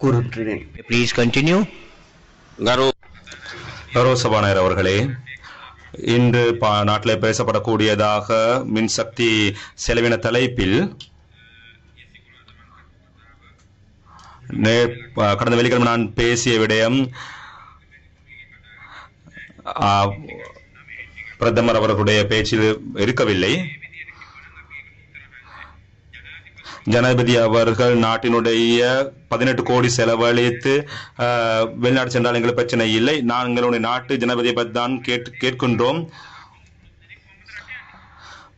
கூறுகிறேன் Please continue. ගරු கௌரவ சபாநாயகர் அவர்களே இன்று நாட்டிலே பேசப்படக்கூடியதாக மின்சக்தி செலவின தலைப்பில் கடந்த வெள்ளிக்கிழமை நான் பேசிய விடயம் பிரதமர் அவர்களுடைய பேச்சில் இருக்கவில்லை ஜனாதிபதி அவர்கள் நாட்டினுடைய பதினெட்டு கோடி செலவழித்து ஆஹ், வெளிநாடு சென்றால் எங்களுக்கு பிரச்சனை இல்லை. நாங்களுடைய நாட்டு ஜனாதிபதியை பற்றி தான் கேட்டு கேட்கின்றோம்.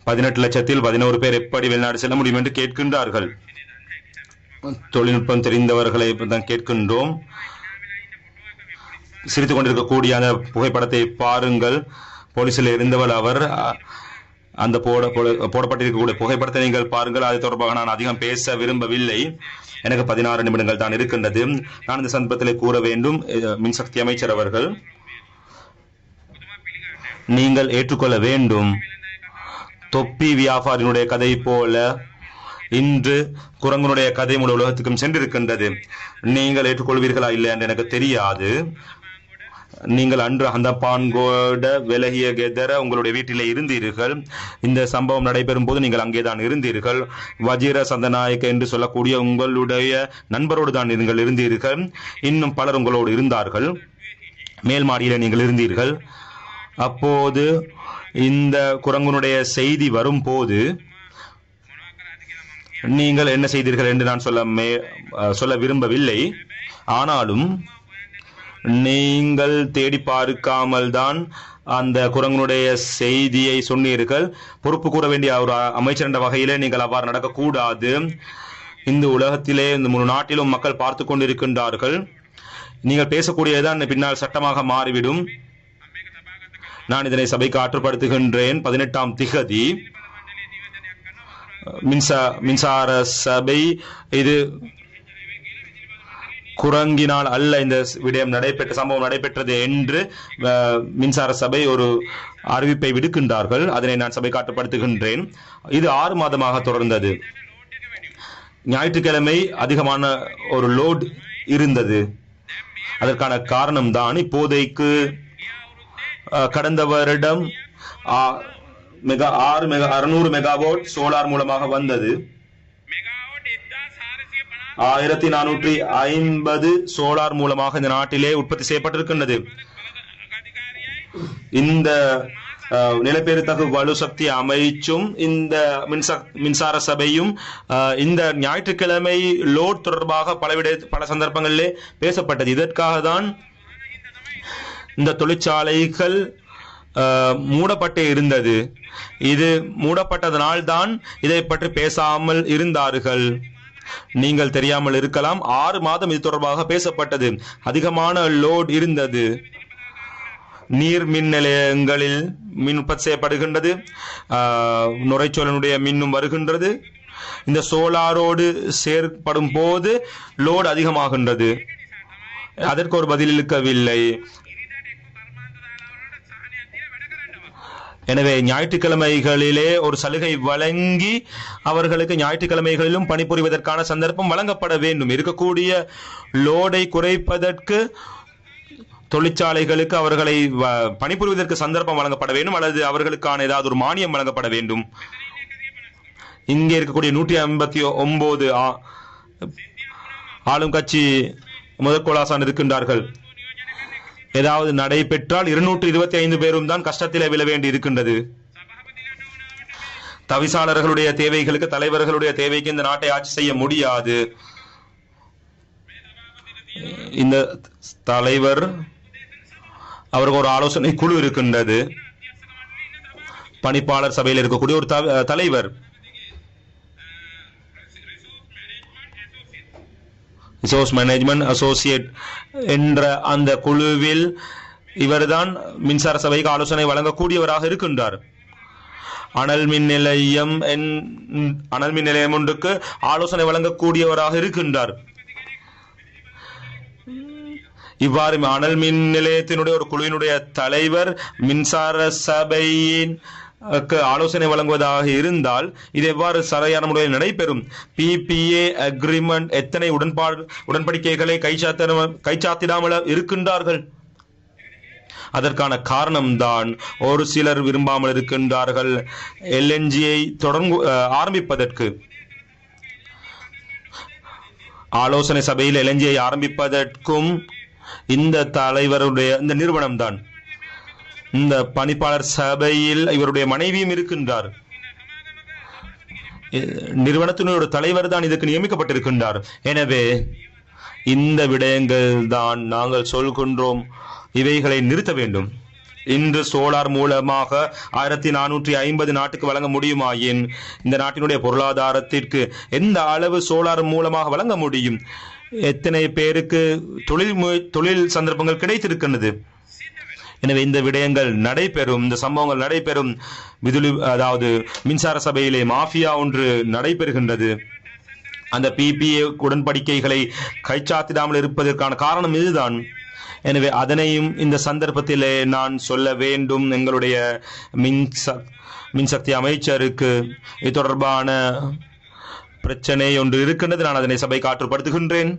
பதினெட்டு லட்சத்தில் பதினோரு பேர் எப்படி வெளிநாடு செல்ல முடியும் என்று கேட்கின்றார்கள். தொழில்நுட்பம் தெரிந்தவர்களை தான் கேட்கின்றோம். சிரித்துக் கொண்டிருக்கக்கூடிய அந்த புகைப்படத்தை பாருங்கள். போலீசில் இருந்தவள் அவர் அந்த போட போடப்பட்டிருக்கக்கூடிய புகைப்படத்தை நீங்கள் பாருங்கள். அது தொடர்பாக நான் அதிகம் பேச விரும்பவில்லை. எனக்கு பதினாறு நிமிடங்கள் தான் இருக்கின்றது. நான் இந்த சந்தர்ப்பத்தில் கூற வேண்டும் மின்சக்தி அமைச்சர் அவர்கள். நீங்கள் ஏற்றுக்கொள்ள வேண்டும். தொப்பி வியாபாரியினுடைய கதை போல இன்று குரங்கனுடைய கதை முழு உலகத்துக்கும் சென்றிருக்கின்றது. நீங்கள் ஏற்றுக்கொள்வீர்களா இல்லை என்று எனக்கு தெரியாது. நீங்கள் அன்று அந்த பான்கோட விலகிய கெதர உங்களுடைய வீட்டிலே இருந்தீர்கள். இந்த சம்பவம் நடைபெறும் போது நீங்கள் அங்கேதான் இருந்தீர்கள். வஜிர சந்தநாயக்க என்று சொல்லக்கூடிய உங்களுடைய நண்பரோடு தான் நீங்கள் இருந்தீர்கள். இன்னும் பலர் உங்களோடு இருந்தார்கள். மேல் மாடியில் நீங்கள் இருந்தீர்கள். அப்போது இந்த குரங்கனுடைய செய்தி வரும்போது நீங்கள் என்ன செய்தீர்கள் என்று நான் சொல்ல மே அஹ், சொல்ல விரும்பவில்லை. ஆனாலும் நீங்கள் தேடி பார்க்காமல் தான் அந்த குரங்கனுடைய செய்தியை சொன்னீர்கள். பொறுப்பு கூற வேண்டிய ஒரு அமைச்சர் என்ற வகையிலே நீங்கள் அவ்வாறு நடக்கக்கூடாது. இந்த உலகத்திலே இந்த முழு நாட்டிலும் மக்கள் பார்த்து கொண்டிருக்கின்றார்கள். நீங்கள் அந்த பின்னால் சட்டமாக மாறிவிடும். நான் இதனை சபைக்கு ஆற்றுப்படுத்துகின்றேன். பதினெட்டாம் திகதி மின்சா மின்சார சபை இது குரங்கினால் அல்ல இந்த விடயம் நடைபெற்ற சம்பவம் நடைபெற்றது என்று மின்சார சபை ஒரு அறிவிப்பை விடுக்கின்றார்கள். அதனை நான் சபை காட்டுப்படுத்துகின்றேன் இது ஆறு மாதமாக தொடர்ந்தது. ஞாயிற்றுக்கிழமை அதிகமான ஒரு லோட் இருந்தது. அதற்கான காரணம் தான் இப்போதைக்கு கடந்த வருடம் ஆ, மெகா ஆறு மெகா அறுநூறு மெகாவோட் சோலார் மூலமாக வந்தது. ஆயிரத்தி நானூற்றி ஐம்பது சோலார் மூலமாக இந்த நாட்டிலே உற்பத்தி செய்யப்பட்டிருக்கின்றது. இந்த நிலப்பெருத்தகு வலு வலுசக்தி அமைச்சும் இந்த மின்சார சபையும் இந்த ஞாயிற்றுக்கிழமை லோட் தொடர்பாக பலவிட பல சந்தர்ப்பங்களிலே பேசப்பட்டது. இதற்காக தான் இந்த தொழிற்சாலைகள் மூடப்பட்டு இருந்தது. இது மூடப்பட்டதனால் தான் இதை பற்றி பேசாமல் இருந்தார்கள். நீங்கள் தெரியாமல் இருக்கலாம். ஆறு மாதம் இது தொடர்பாக பேசப்பட்டது. அதிகமான லோட் இருந்தது. நீர் மின் நிலையங்களில் மின் உற்பத்தி செய்யப்படுகின்றது. ஆஹ், நுரைச்சோலனுடைய மின்னும் வருகின்றது. இந்த சோலாரோடு சேர்ப்படும் போது லோடு அதிகமாகின்றது. அதற்கு ஒரு பதில் இருக்கவில்லை. எனவே ஞாயிற்றுக்கிழமைகளிலே ஒரு சலுகை வழங்கி அவர்களுக்கு ஞாயிற்றுக்கிழமைகளிலும் பணிபுரிவதற்கான சந்தர்ப்பம் வழங்கப்பட வேண்டும். இருக்கக்கூடிய லோடை குறைப்பதற்கு தொழிற்சாலைகளுக்கு அவர்களை வ- பணிபுரிவதற்கு சந்தர்ப்பம் வழங்கப்பட வேண்டும். அல்லது அவர்களுக்கான ஏதாவது ஒரு மானியம் வழங்கப்பட வேண்டும். இங்கே இருக்கக்கூடிய நூற்றி ஐம்பத்தி ஒன்பது ஆளும் கட்சி முதற்கோளாசான் இருக்கின்றார்கள். ஏதாவது நடைபெற்றால் இருநூற்று இருபத்தி ஐந்து பேரும் தான் கஷ்டத்திலே விழ வேண்டி இருக்கின்றது தவிசாளர்களுடைய தேவைகளுக்கு தலைவர்களுடைய தேவைக்கு இந்த நாட்டை ஆட்சி செய்ய முடியாது. இந்த தலைவர் அவருக்கு ஒரு ஆலோசனை குழு இருக்கின்றது. பணிப்பாளர் சபையில் இருக்கக்கூடிய ஒரு தலைவர். ரிசோர்ஸ் மேனேஜ்மெண்ட் அசோசியேட் என்ற அந்த குழுவில் இவர்தான் மின்சார சபைக்கு ஆலோசனை வழங்கக்கூடியவராக இருக்கின்றார். அனல் மின் நிலையம் என்- அனல் மின் நிலையம் ஒன்றுக்கு ஆலோசனை வழங்கக்கூடியவராக இருக்கின்றார். இவ்வாறு அனல் மின் நிலையத்தினுடைய ஒரு குழுவினுடைய தலைவர் மின்சார சபையின் ஆலோசனை வழங்குவதாக இருந்தால் இது எவ்வாறு சரியான முறையில் நடைபெறும்? பிபிஏ அக்ரிமெண்ட் எத்தனை உடன்பாடு உடன்படிக்கைகளை கைச்சாத்திட கைச்சாத்திடாமல் இருக்கின்றார்கள்? அதற்கான காரணம்தான் ஒரு சிலர் விரும்பாமல் இருக்கின்றார்கள். எல்என்ஜியை தொடர்ந்து ஆரம்பிப்பதற்கு. ஆலோசனை சபையில் எல்என்ஜியை ஆரம்பிப்பதற்கும் இந்த தலைவருடைய இந்த நிறுவனம் தான் இந்த பணிப்பாளர் சபையில் இவருடைய மனைவியும் இருக்கின்றார். நிறுவனத்தினுடைய தலைவர் தான் இதுக்கு நியமிக்கப்பட்டிருக்கின்றார். எனவே இந்த விடயங்கள் தான் நாங்கள் சொல்கின்றோம். இவைகளை நிறுத்த வேண்டும். இன்று சோலார் மூலமாக ஆயிரத்தி நானூற்றி ஐம்பது நாட்டுக்கு வழங்க முடியுமாயின் இந்த நாட்டினுடைய பொருளாதாரத்திற்கு எந்த அளவு சோலார் மூலமாக வழங்க முடியும்? எத்தனை பேருக்கு தொழில் தொழில் சந்தர்ப்பங்கள் கிடைத்திருக்கின்றது? எனவே இந்த விடயங்கள் நடைபெறும் இந்த சம்பவங்கள் நடைபெறும். விதுலி அதாவது மின்சார சபையிலே மாஃபியா ஒன்று நடைபெறுகின்றது. அந்த பிபிஏ உடன்படிக்கைகளை கைச்சாத்திடாமல் இருப்பதற்கான காரணம் இதுதான். எனவே அதனையும் இந்த சந்தர்ப்பத்திலே நான் சொல்ல வேண்டும். எங்களுடைய மின்ச மின்சக்தி அமைச்சருக்கு இது தொடர்பான பிரச்சனை ஒன்று இருக்கின்றது. நான் அதனை சபை காற்றுப்படுத்துகின்றேன்.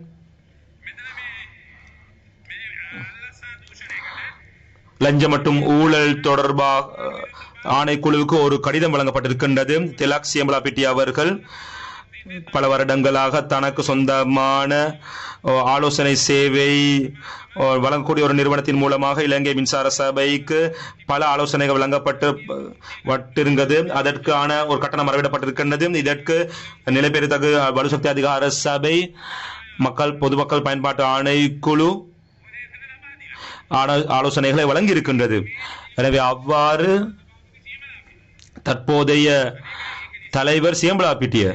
லஞ்சம் மற்றும் ஊழல் தொடர்பாக ஆணைக்குழுவுக்கு ஒரு கடிதம் வழங்கப்பட்டிருக்கின்றது. திலாக் சியம்பலாபிட்டி அவர்கள் பல வருடங்களாக தனக்கு சொந்தமான ஆலோசனை சேவை வழங்கக்கூடிய ஒரு நிறுவனத்தின் மூலமாக இலங்கை மின்சார சபைக்கு பல ஆலோசனைகள் வழங்கப்பட்டு வட்டிருந்தது. அதற்கான ஒரு கட்டணம் மறவிடப்பட்டிருக்கின்றது இதற்கு நிலைபெறத்தகு வலுசக்தி அதிகார சபை மக்கள் பொதுமக்கள் பயன்பாட்டு ஆணைக்குழு ஆலோசனைகளை வழங்கியிருக்கின்றது. எனவே அவ்வாறு தற்போதைய தலைவர் சியம்பலா பிட்டிய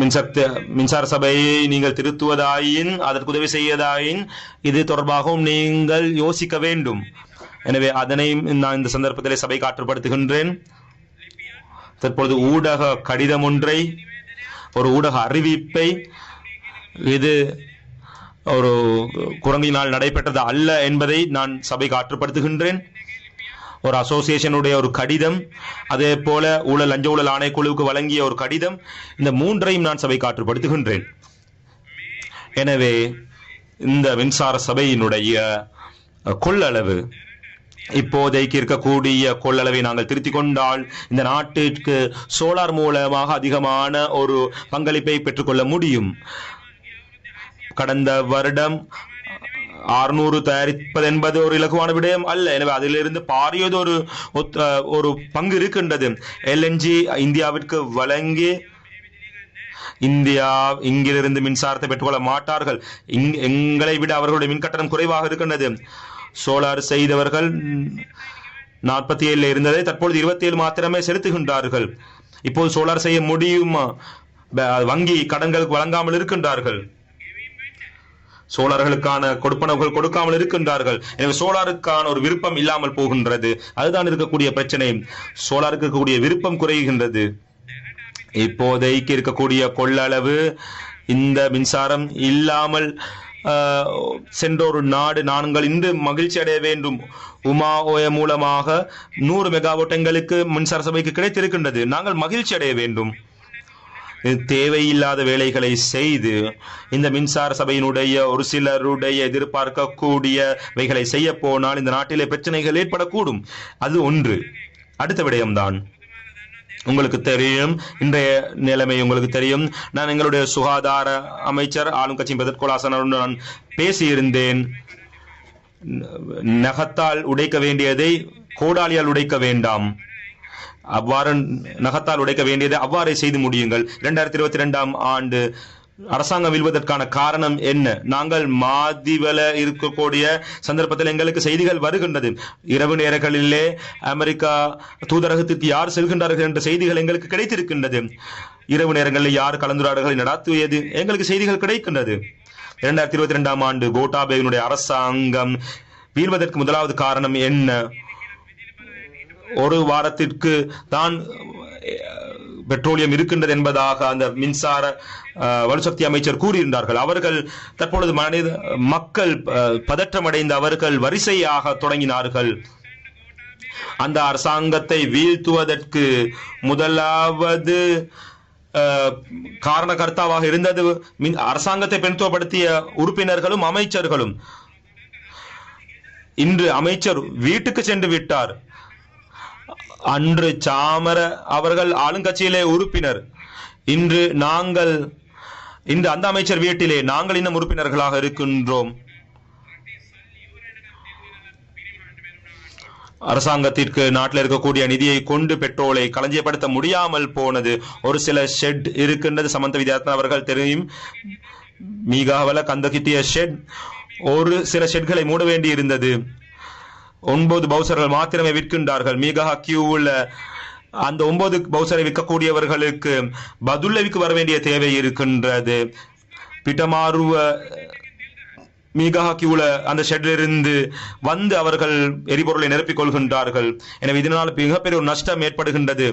மின்சக்தி மின்சார சபையை நீங்கள் திருத்துவதாயின் அதற்கு உதவி செய்வதாயின் இது தொடர்பாகவும் நீங்கள் யோசிக்க வேண்டும். எனவே அதனையும் நான் இந்த சந்தர்ப்பத்திலே சபை காற்றுப்படுத்துகின்றேன். தற்பொழுது ஊடக கடிதம் ஒன்றை ஒரு ஊடக அறிவிப்பை இது ஒரு குரங்கினால் நடைபெற்றது அல்ல என்பதை நான் சபைக்கு ஆற்றுப்படுத்துகின்றேன் ஒரு அசோசியேஷனுடைய ஒரு கடிதம் அதே போல ஊழல் லஞ்ச ஊழல் ஆணைக்குழுவுக்கு வழங்கிய ஒரு கடிதம் இந்த மூன்றையும் நான் சபைக்கு ஆற்றுப்படுத்துகின்றேன் எனவே இந்த மின்சார சபையினுடைய கொள்ளளவு இப்போதைக்கு இருக்கக்கூடிய கொள்ளளவை நாங்கள் திருத்திக் கொண்டால் இந்த நாட்டிற்கு சோலார் மூலமாக அதிகமான ஒரு பங்களிப்பை பெற்றுக்கொள்ள முடியும். கடந்த வருடம் அறுநூறு தயாரிப்பது என்பது ஒரு இலகுவான விடயம் அல்ல. எனவே அதிலிருந்து பாரியது ஒரு ஒத்த- ஒரு பங்கு இருக்கின்றது. எல்என்ஜி இந்தியாவிற்கு வழங்கி இந்தியா இங்கிலிருந்து மின்சாரத்தை பெற்றுக்கொள்ள மாட்டார்கள். எங்களை விட அவர்களுடைய மின் கட்டணம் குறைவாக இருக்கின்றது. சோலார் செய்தவர்கள் நாற்பத்தி ஏழுல இருந்ததை தற்பொழுது இருபத்தி ஏழு மாத்திரமே செலுத்துகின்றார்கள். இப்போது சோலார் செய்ய முடியுமா? வங்கி கடன்களுக்கு வழங்காமல் இருக்கின்றார்கள். சோழர்களுக்கான கொடுப்பனவுகள் கொடுக்காமல் இருக்கின்றார்கள். எனவே சோழருக்கான ஒரு விருப்பம் இல்லாமல் போகின்றது. அதுதான் இருக்கக்கூடிய பிரச்சனை. சோழருக்கு இருக்கக்கூடிய விருப்பம் குறைகின்றது. இப்போதைக்கு இருக்கக்கூடிய கொள்ளளவு இந்த மின்சாரம் இல்லாமல் ஆஹ், சென்ற ஒரு நாடு நாங்கள் இன்று மகிழ்ச்சி அடைய வேண்டும். உமா ஓய மூலமாக நூறு மெகாவோட்டங்களுக்கு மின்சார சபைக்கு கிடைத்திருக்கின்றது. நாங்கள் மகிழ்ச்சி அடைய வேண்டும். தேவையில்லாத வேலைகளை செய்து இந்த மின்சார சபையினுடைய ஒரு சிலருடைய எதிர்பார்க்கக்கூடியவைகளை செய்ய போனால் இந்த நாட்டிலே பிரச்சனைகள் ஏற்படக்கூடும். அது ஒன்று. அடுத்த விடயம்தான். உங்களுக்கு தெரியும் இன்றைய நிலைமை உங்களுக்கு தெரியும். நான் எங்களுடைய சுகாதார அமைச்சர் ஆளும் கட்சியின் பெதற்கொலாசனருடன் நான் பேசியிருந்தேன். நகத்தால் உடைக்க வேண்டியதை கோடாலியால் உடைக்க வேண்டாம். அவ்வாறு நகத்தால் உடைக்க வேண்டியதை அவ்வாறே செய்து முடியுங்கள். இரண்டாயிரத்தி இருபத்தி ரெண்டாம் ஆண்டு அரசாங்கம் வீழ்வதற்கான காரணம் என்ன? நாங்கள் மாதிவல இருக்கக்கூடிய சந்தர்ப்பத்தில் எங்களுக்கு செய்திகள் வருகின்றது. இரவு நேரங்களிலே அமெரிக்கா தூதரகத்திற்கு யார் செல்கின்றார்கள் என்ற செய்திகள் எங்களுக்கு கிடைத்திருக்கின்றது. இரவு நேரங்களில் யார் கலந்துரையாடல்களை நடத்துவது எங்களுக்கு செய்திகள் கிடைக்கின்றது. இரண்டாயிரத்தி இருபத்தி ரெண்டாம் ஆண்டு கோட்டாபேயினுடைய அரசாங்கம் வீழ்வதற்கு முதலாவது காரணம் என்ன? ஒரு வாரத்திற்கு தான் பெட்ரோலியம் இருக்கின்றது என்பதாக அந்த மின்சார வலுசக்தி அமைச்சர் கூறியிருந்தார்கள். அவர்கள் தற்பொழுது மனித மக்கள் பதற்றமடைந்த அவர்கள் வரிசையாக தொடங்கினார்கள். அந்த அரசாங்கத்தை வீழ்த்துவதற்கு முதலாவது காரணகர்த்தாவாக இருந்தது மின்- அரசாங்கத்தை பெருத்துவப்படுத்திய உறுப்பினர்களும் அமைச்சர்களும். இன்று அமைச்சர் வீட்டுக்கு சென்று விட்டார். அன்று சாமர அவர்கள் ஆளுங்கட்சியிலே உறுப்பினர். இன்று நாங்கள் இன்று அந்த அமைச்சர் வீட்டிலே நாங்கள் இன்னும் உறுப்பினர்களாக இருக்கின்றோம். அரசாங்கத்திற்கு நாட்டில் இருக்கக்கூடிய நிதியை கொண்டு பெட்ரோலை களஞ்சியப்படுத்த முடியாமல் போனது. ஒரு சில ஷெட் இருக்கின்றது. சமந்த வித்யார்த்தன் அவர்கள் தெரியும். மீகாவல கந்தகிட்டிய ஷெட் ஒரு சில ஷெட்களை மூட வேண்டி இருந்தது ஒன்பது பவுசர்கள் மாத்திரமே விற்கின்றார்கள். மீகா கியூவில் அந்த ஒன்பது பவுசரை விற்கக்கூடியவர்களுக்கு பதுல்லவிக்கு வர வேண்டிய தேவை இருக்கின்றது. பிட்டமாருவ மீகா கியூல அந்த ஷெட்டிலிருந்து இருந்து வந்து அவர்கள் எரிபொருளை நிரப்பிக் கொள்கின்றார்கள். எனவே இதனால் மிகப்பெரிய ஒரு நஷ்டம் ஏற்படுகின்றது.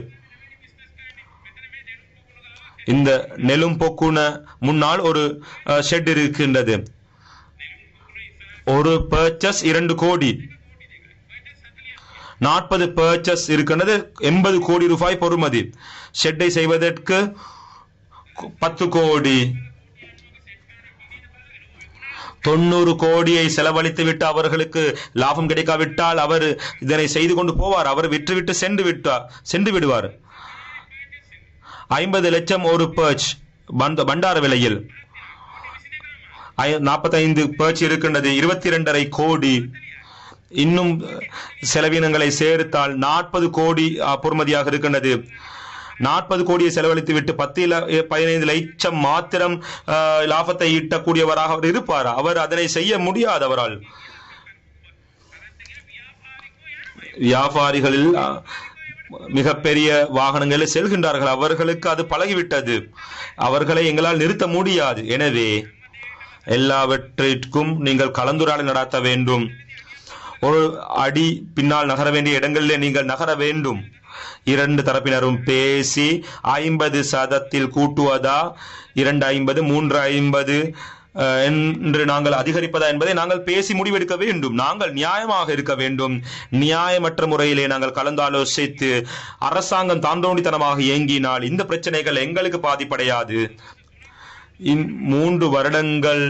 இந்த நெலும் பொக்குன முன்னால் ஒரு ஷெட் இருக்கின்றது. ஒரு பர்ச்சஸ் இரண்டு கோடி. நாற்பது பர்ச்சஸ் இருக்கின்றது எண்பது கோடி ரூபாய் பொறுமதி. ஷெட்டை செய்வதற்கு பத்து கோடி. தொண்ணூறு கோடியை செலவழித்து விட்டு அவர்களுக்கு லாபம் கிடைக்காவிட்டால் அவர் இதனை செய்து கொண்டு போவார். அவர் விற்றுவிட்டு சென்று விட்டார் சென்று விடுவார். ஐம்பது லட்சம் ஒரு பர்ச் பண்டார விலையில். நாற்பத்தைந்து பர்ச் இருக்கின்றது இருபத்தி இரண்டரை கோடி. இன்னும் செலவினங்களை சேர்த்தால் நாற்பது கோடி பொறுமதியாக இருக்கின்றது. நாற்பது கோடியை செலவழித்து விட்டு பத்து ல- பதினைந்து லட்சம் மாத்திரம் லாபத்தை ஈட்டக்கூடியவராக அவர் இருப்பார்? அவர் அதனை செய்ய முடியாது அவரால் வியாபாரிகளில் அஹ், மிகப்பெரிய வாகனங்களில் செல்கின்றார்கள். அவர்களுக்கு அது பழகிவிட்டது. அவர்களை எங்களால் நிறுத்த முடியாது. எனவே எல்லாவற்றிற்கும் நீங்கள் கலந்துரையாடல் நடத்த வேண்டும். ஒரு அடி பின்னால் நகர வேண்டிய இடங்களிலே நீங்கள் நகர வேண்டும். இரண்டு தரப்பினரும் பேசி ஐம்பது சதத்தில் கூட்டுவதா? இரண்டு ஐம்பது மூன்று ஐம்பது என்று நாங்கள் அதிகரிப்பதா என்பதை நாங்கள் பேசி முடிவெடுக்க வேண்டும். நாங்கள் நியாயமாக இருக்க வேண்டும். நியாயமற்ற முறையிலே நாங்கள் கலந்தாலோசித்து அரசாங்கம் தாந்தோண்டித்தனமாக இயங்கினால் இந்த பிரச்சனைகள் எங்களுக்கு பாதிப்படையாது. மூன்று வருடங்கள்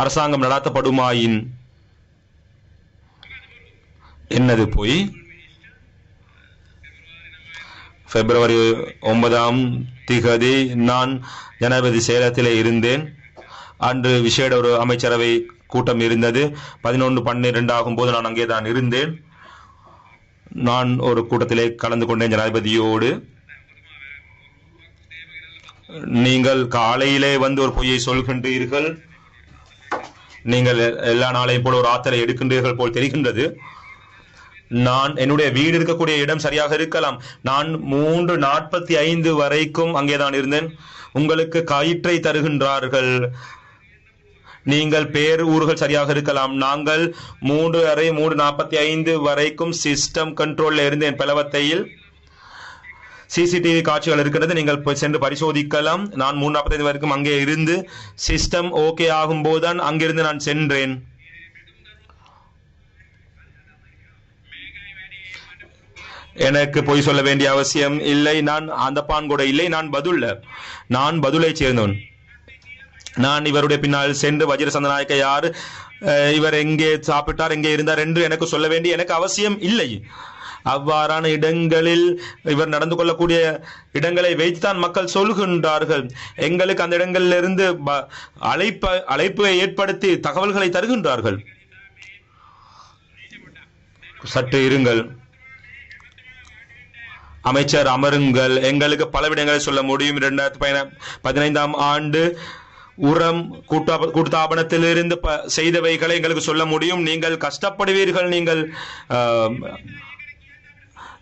அரசாங்கம் நடாத்தப்படுமாயின் என்னது போய்? பிப்ரவரி ஒன்பதாம் திகதி நான் ஜனாதிபதி சேலத்திலே இருந்தேன். அன்று விசேட ஒரு அமைச்சரவை கூட்டம் இருந்தது. பதினொன்று பன்னிரெண்டு ஆகும்போது நான் அங்கே தான் இருந்தேன். நான் ஒரு கூட்டத்திலே கலந்து கொண்டேன் ஜனாதிபதியோடு. நீங்கள் காலையிலே வந்து ஒரு பொய்யை சொல்கின்றீர்கள். நீங்கள் எல்லா நாளையும் போல ஒரு ஆத்தலை எடுக்கின்றீர்கள் போல் தெரிகின்றது. நான் என்னுடைய வீடு இருக்கக்கூடிய இடம் சரியாக இருக்கலாம். நான் மூன்று நாற்பத்தி ஐந்து வரைக்கும் அங்கேதான் இருந்தேன். உங்களுக்கு கயிற்றை தருகின்றார்கள். நீங்கள் பேர் ஊர்கள் சரியாக இருக்கலாம். நாங்கள் மூன்று அரை மூன்று நாற்பத்தி ஐந்து வரைக்கும் சிஸ்டம் கண்ட்ரோல்ல இருந்தேன். பலவத்தையில் சிசிடிவி காட்சிகள் இருக்கிறது நீங்கள் சென்று பரிசோதிக்கலாம். நான் மூணு நாற்பத்தைந்து வரைக்கும் அங்கே இருந்து சிஸ்டம் ஓகே ஆகும் போதுதான் அங்கிருந்து நான் சென்றேன். எனக்கு பொய் சொல்ல வேண்டிய அவசியம் இல்லை. நான் அந்த பான் கூட இல்லை. நான் பதுல்ல. நான் பதுலை சேர்ந்தவன். நான் இவருடைய பின்னால் சென்று வஜ்ர சந்தநாயக்க யார் இவர் எங்கே சாப்பிட்டார் எங்கே இருந்தார் என்று எனக்கு சொல்ல வேண்டிய எனக்கு அவசியம் இல்லை. அவ்வாறான இடங்களில் இவர் நடந்து கொள்ளக்கூடிய இடங்களை வைத்துதான் மக்கள் சொல்கின்றார்கள். எங்களுக்கு அந்த இடங்களிலிருந்து ப- அழைப்ப அழைப்பை ஏற்படுத்தி தகவல்களை தருகின்றார்கள். சற்று இருங்கள். அமைச்சர் அமருங்கள். எங்களுக்கு பல விடங்களை சொல்ல முடியும். இரண்டாயிரத்தி பதினைந்தாம் ஆண்டு உரம் கூட்டா கூட்டுத்தாபனத்திலிருந்து ப- செய்தவைகளை எங்களுக்கு சொல்ல முடியும். நீங்கள் கஷ்டப்படுவீர்கள் நீங்கள்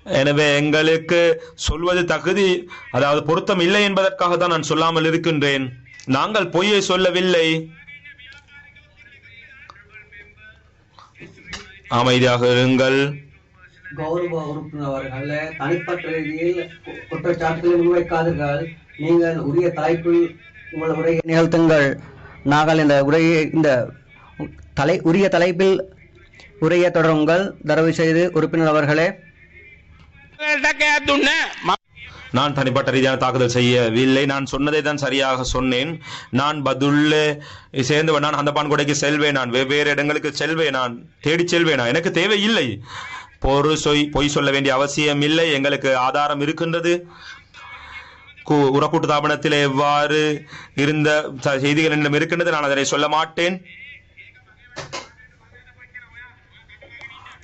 எனவே எங்களுக்கு சொல்வது தகுதி அதாவது பொருத்தம் இல்லை என்பதற்காக தான் நான் சொல்லாமல் இருக்கின்றேன். நாங்கள் பொய்யை சொல்லவில்லை. அமைதியாக இருங்கள். கௌரவ உறுப்பினர் தனிப்பட்ட ரீதியில் குற்றச்சாட்டுகளை முன்வைக்காதீர்கள். நீங்கள் உரிய தலைப்பில் உங்கள் உரையை நிகழ்த்துங்கள். நாங்கள் இந்த உரையை இந்த தலை உரிய தலைப்பில் உரையை தொடருங்கள். தரவு செய்து உறுப்பினர் அவர்களே. நான் தனிப்பட்ட ரீதியான தாக்குதல் செய்யவில்லை. நான் சொன்னதை தான் சரியாக சொன்னேன். நான் பதுல்ல சேர்ந்து நான் அந்த பான்கொடைக்கு செல்வேன். நான் வெவ்வேறு இடங்களுக்கு செல்வேன். நான் தேடி செல்வேன். எனக்கு தேவை இல்லை பொறு சொய் பொய் சொல்ல வேண்டிய அவசியம் இல்லை. எங்களுக்கு ஆதாரம் இருக்கின்றது. உரக்கூட்டு தாபனத்தில் எவ்வாறு இருந்த ச- செய்திகள் என்னிடம் இருக்கின்றது நான் அதனை சொல்ல மாட்டேன்.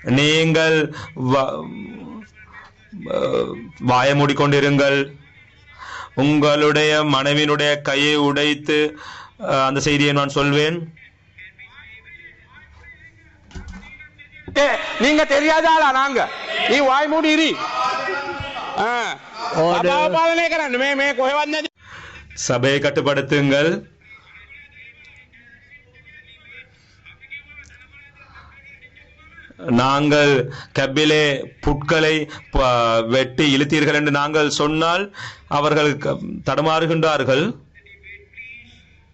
நீங்கள் வ- வாயை மூடிக்கொண்டிருங்கள் உங்களுடைய மனைவியினுடைய கையை உடைத்து அந்த செய்தியை நான் சொல்வேன். ஏ, நீங்க தெரியாதாளா நாங்க நீ வாய் மூடி இரு ஆ. Order. සභාව පාලනය කරන්න මේ මේ කොහෙවත් නැති சபையை கட்டுப்படுத்துங்கள் நாங்கள் கப்பிலே புட்களை ப- வெட்டி இழுத்தீர்கள் என்று நாங்கள் சொன்னால் அவர்கள் க- தடுமாறுகின்றார்கள்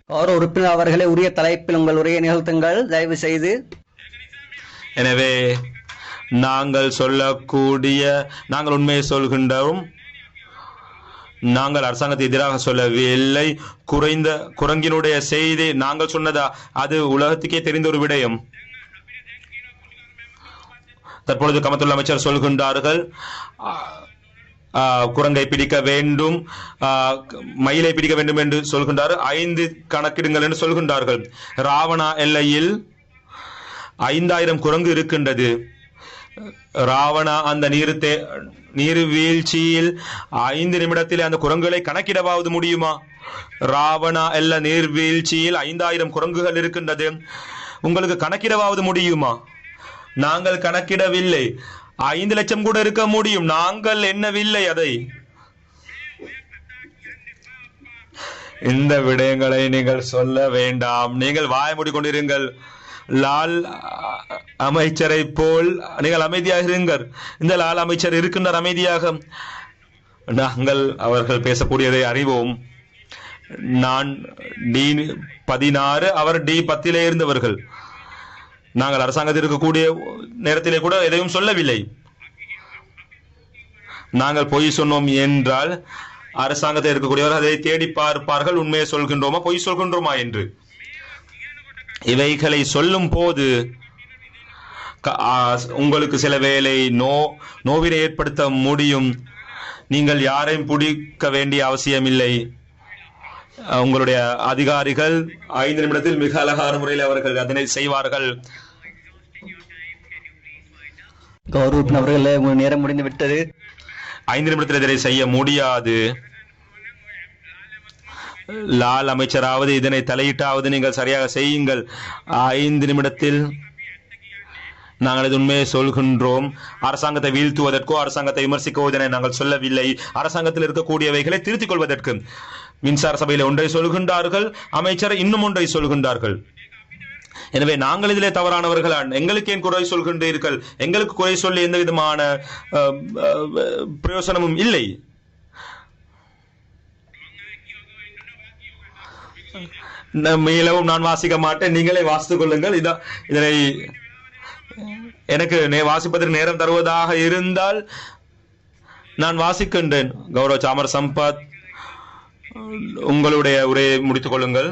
கௌரவ உறுப்பினர் அவர்களே உரிய தலைப்பில் உங்கள் உரையை நிகழ்த்துங்கள் தயவு செய்து எனவே நாங்கள் சொல்லக்கூடிய நாங்கள் உண்மையை சொல்கின்றோம். நாங்கள் அரசாங்கத்தை எதிராக சொல்லவில்லை. குறைந்த குரங்கினுடைய செய்தி நாங்கள் சொன்னதா? அது உலகத்துக்கே தெரிந்த ஒரு விடயம். தற்பொழுது கமத்துள்ள அமைச்சர் சொல்கின்றார்கள் குரங்கை பிடிக்க வேண்டும் மயிலை பிடிக்க வேண்டும் என்று சொல்கின்றார். ஐந்து கணக்கிடுங்கள் என்று சொல்கின்றார்கள். ராவணா எல்லையில் ஐந்தாயிரம் குரங்கு இருக்கின்றது. ராவணா அந்த நீர் தே- நீர் வீழ்ச்சியில் ஐந்து நிமிடத்தில் அந்த குரங்குகளை கணக்கிடவாவது முடியுமா? ராவணா எல்ல நீர்வீழ்ச்சியில் ஐந்தாயிரம் குரங்குகள் இருக்கின்றது. உங்களுக்கு கணக்கிடவாவது முடியுமா? நாங்கள் கணக்கிடவில்லை. ஐந்து லட்சம் கூட இருக்க முடியும். நாங்கள் என்னவில்லை அதை. இந்த விடயங்களை நீங்கள் சொல்ல வேண்டாம். நீங்கள் வாய மூடிக்கொண்டிருங்கள் லால் அமைச்சரை போல் நீங்கள் அமைதியாக இருங்கள். இந்த லால் அமைச்சர் இருக்கின்றார் அமைதியாக நாங்கள் அவர்கள் பேசக்கூடியதை அறிவோம். நான் டி பதினாறு அவர் டி பத்திலே இருந்தவர்கள். நாங்கள் அரசாங்கத்தில் இருக்கக்கூடிய நேரத்திலே கூட எதையும் சொல்லவில்லை. நாங்கள் பொய் சொன்னோம் என்றால் அரசாங்கத்தில் இருக்கக்கூடியவர்கள் அதை தேடி பார்ப்பார்கள். உண்மையை சொல்கின்றோமா பொய் சொல்கின்றோமா என்று. இவைகளை சொல்லும் போது உங்களுக்கு சில வேளை நோ நோவினை ஏற்படுத்த முடியும். நீங்கள் யாரையும் பிடிக்க வேண்டிய அவசியமில்லை. உங்களுடைய அதிகாரிகள் ஐந்து நிமிடத்தில் மிக அழகான முறையில் அவர்கள் அதனை செய்வார்கள். கௌரவ அவர்களே உங்கள் நேரம் முடிந்து விட்டது ஐந்து நிமிடத்தில் இதனை செய்ய முடியாது. லால் அமைச்சராவது இதனை தலையிட்டாவது நீங்கள் சரியாக செய்யுங்கள். ஐந்து நிமிடத்தில் நாங்கள் இது உண்மையை சொல்கின்றோம். அரசாங்கத்தை வீழ்த்துவதற்கோ அரசாங்கத்தை விமர்சிக்கவோ இதனை நாங்கள் சொல்லவில்லை. அரசாங்கத்தில் இருக்கக்கூடியவைகளை திருத்திக் கொள்வதற்கு மின்சார சபையில் ஒன்றை சொல்கின்றார்கள் அமைச்சர் இன்னும் ஒன்றை சொல்கின்றார்கள். எனவே நாங்கள் இதிலே தவறானவர்கள். எங்களுக்கு ஏன் குறை சொல்கின்றீர்கள்? எங்களுக்கு குறை சொல்லி எந்த விதமான பிரயோசனமும் இல்லை ந- மீளவும் நான் வாசிக்க மாட்டேன். நீங்களே வாசித்துக் கொள்ளுங்கள். இதனை எனக்கு வாசிப்பதற்கு நேரம் தருவதாக இருந்தால் நான் வாசிக்கின்றேன். கௌரவ சாமர் சம்பத் உங்களுடைய உரையை முடித்துக் கொள்ளுங்கள்.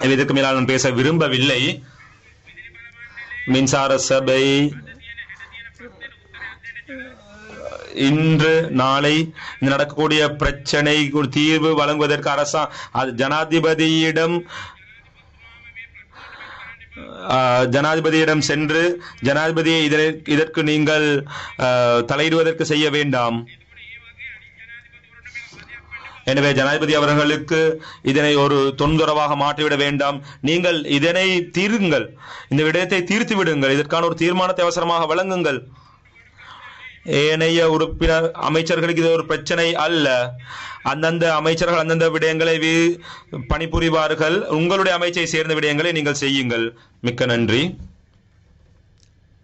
இதற்கு மேலால் நான் பேச விரும்பவில்லை. மின்சார சபை இன்று நாளை நடக்கக்கூடிய பிரச்சனை தீர்வு வழங்குவதற்கு அரசா ஜனாதிபதியிடம் ஜனாதிபதியிடம் சென்று ஜனாதிபதியை இதற்கு நீங்கள் ஆஹ், தலையிடுவதற்கு செய்ய வேண்டாம். எனவே ஜனாதிபதி அவர்களுக்கு இதனை ஒரு தொந்தரவாக மாற்றிவிட வேண்டாம். நீங்கள் இதனை தீருங்கள். இந்த விடயத்தை தீர்த்து விடுங்கள் இதற்கான ஒரு தீர்மானத்தை அவசரமாக வழங்குங்கள். ஏனைய உறுப்பினர் அமைச்சர்களுக்கு இது ஒரு பிரச்சனை அல்ல. அந்தந்த அமைச்சர்கள் அந்தந்த விடயங்களை வி- பணிபுரிவார்கள். உங்களுடைய அமைச்சை சேர்ந்த விடயங்களை நீங்கள் செய்யுங்கள். மிக்க நன்றி.